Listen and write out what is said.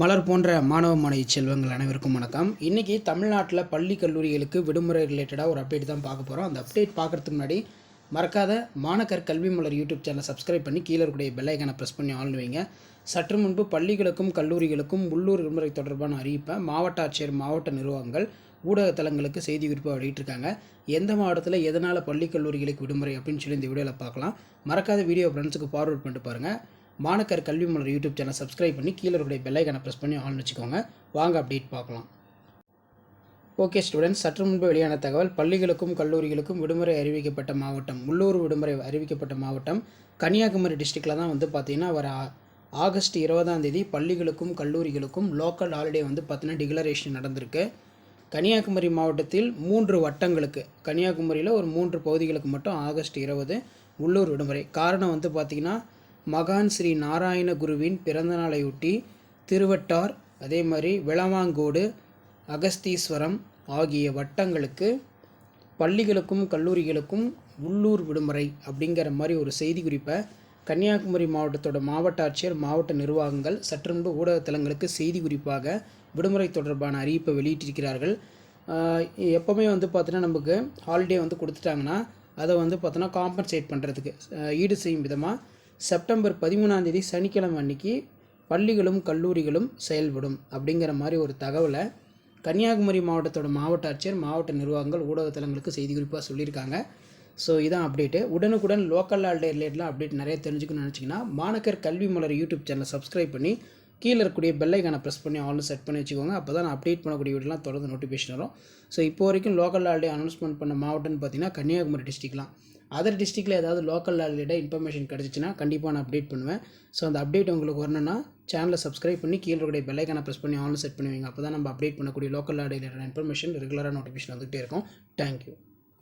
மலர் போன்ற மாணவ மாணவி செல்வங்கள் அனைவருக்கும் வணக்கம். இன்றைக்கி தமிழ்நாட்டில் பள்ளி கல்லூரிகளுக்கு விடுமுறை ரிலேட்டடாக ஒரு அப்டேட் தான் பார்க்க போகிறோம் அந்த அப்டேட் பார்க்குறதுக்கு முன்னாடி மறக்காத மாணக்கர் கல்வி மலர் யூடியூப் சேனலை சப்ஸ்கிரைப் பண்ணி கீழே இருக்கக்கூடிய பெல் ஐக்கானை ப்ரெஸ் பண்ணி ஆன் வைங்க. சற்று முன்பு பள்ளிகளுக்கும் கல்லூரிகளுக்கும் உள்ளூர் விடுமுறை தொடர்பான அறிவிப்பை மாவட்ட ஆட்சியர் மாவட்ட நிர்வாகங்கள் ஊடக தளங்களுக்கு செய்தி குறிப்பாக வெளியிட்டிருக்காங்க. எந்த மாவட்டத்தில் எதனால் பள்ளி கல்லூரிகளுக்கு விடுமுறை அப்படின்னு சொல்லி இந்த வீடியோவில் பார்க்கலாம். மறக்காத வீடியோ ஃப்ரெண்ட்ஸுக்கு ஃபார்வர்ட் பண்ணிட்டு பாருங்கள் மாணக்கர் கல்வி மலர் யூடியூப் சேனல் சப்ஸ்கிரைப் பண்ணி கீழே இருக்கிற பெல்லைக்கான ப்ரெஸ் பண்ணி ஆன் வச்சுக்கோங்க. வாங்க அப்டேட் பார்க்கலாம். ஓகே ஸ்டூடெண்ட்ஸ் சற்று முன்பு வெளியான தகவல் பள்ளிகளுக்கும் கல்லூரிகளுக்கும் விடுமுறை அறிவிக்கப்பட்ட மாவட்டம் உள்ளூர் விடுமுறை அறிவிக்கப்பட்ட மாவட்டம் கன்னியாகுமரி டிஸ்ட்ரிக்டில் தான் வந்து பார்த்திங்கன்னா வர ஆகஸ்ட் இருபதாம் தேதி பள்ளிகளுக்கும் கல்லூரிகளுக்கும் லோக்கல் ஹாலிடே வந்து பார்த்தீங்கன்னா டிக்ளரேஷன் நடந்திருக்கு. கன்னியாகுமரி மாவட்டத்தில் மூன்று வட்டங்களுக்கு கன்னியாகுமரியில் ஒரு மூன்று பகுதிகளுக்கு மட்டும் ஆகஸ்ட் இருபது உள்ளூர் விடுமுறை. காரணம் வந்து பார்த்திங்கன்னா மகான் ஸ்ரீ நாராயண குருவின் பிறந்தநாளையொட்டி திருவட்டார் அதே மாதிரி விளவாங்கோடு அகஸ்தீஸ்வரம் ஆகிய வட்டங்களுக்கு பள்ளிகளுக்கும் கல்லூரிகளுக்கும் உள்ளூர் விடுமுறை அப்படிங்கிற மாதிரி ஒரு செய்தி குறிப்பை கன்னியாகுமரி மாவட்டத்தோட மாவட்ட ஆட்சியர் மாவட்ட நிர்வாகங்கள் சற்று முன்பு ஊடகத்தலங்களுக்கு செய்தி குறிப்பாக விடுமுறை தொடர்பான அறிவிப்பை வெளியிட்டிருக்கிறார்கள். எப்போவுமே வந்து பார்த்தீங்கன்னா நமக்கு ஹாலிடே வந்து கொடுத்துட்டாங்கன்னா அதை வந்து பார்த்தோன்னா காம்பன்சேட் பண்ணுறதுக்கு ஈடு செய்யும் விதமாக செப்டம்பர் பதிமூணாம் தேதி சனிக்கிழமை அன்னைக்கு பள்ளிகளும் கல்லூரிகளும் செயல்படும் அப்படிங்கிற மாதிரி ஒரு தகவலை கன்னியாகுமரி மாவட்டத்தோட மாவட்ட ஆட்சியர் மாவட்ட நிர்வாகங்கள் ஊடகத்தலங்களுக்கு செய்தி குறிப்பாக சொல்லியிருக்காங்க. ஸோ இதான் அப்டேட்டு உடனுக்குடன் லோக்கல் ஆல்டே ரிலேட்டடாக அப்டேட் நிறைய தெரிஞ்சுக்கணும்னு நினச்சிங்கன்னா மாணக்கர் கல்வி மலர் யூடியூப் சேனலை சப்ஸ்கிரைப் பண்ணி கீழே இருக்கக்கூடிய பெல்லைக்கான ப்ரெஸ் பண்ணி ஆல்னு செட் பண்ணி வச்சுக்கோங்க. அப்போ தான் நான் அப்டேட் பண்ணக்கூடிய வீடியோலாம் தொடர்ந்து நோட்டிஃபிகேஷன் வரும். ஸோ இப்போ வரைக்கும் லோக்கல் ஆல்ரெடி அனௌன்ஸ்மெண்ட் பண்ண மாவட்டம்னு பார்த்தீங்கன்னா கன்னியாகுமரி டிஸ்ட்ரிக்லாம் அதர் டிஸ்ட்ரிக்டில் ஏதாவது லோக்கல் ஆல்ரெடியாக இன்ஃபர்மேஷன் கிடச்சிச்சின்னா கண்டிப்பாக நான் அப்டேட் பண்ணுவேன். ஸோ அந்த அப்டேட் உங்களுக்கு வரணும்னா சேனலை சப்ஸ்கிரைப் பண்ணி கீழே இருக்கக்கூடிய பெல்லைக்கான ப்ரெஸ் பண்ணி ஆன்லைன் செட் பண்ணுவீங்க அப்போ தான் நம்ம அப்டேட் பண்ணக்கூடிய லோக்கல் ஹாலிடே இன்ஃபர்மேஷன் ரெகுலராக நோட்டிஃபிகேஷன் வந்துகிட்டே இருக்கும். Thank you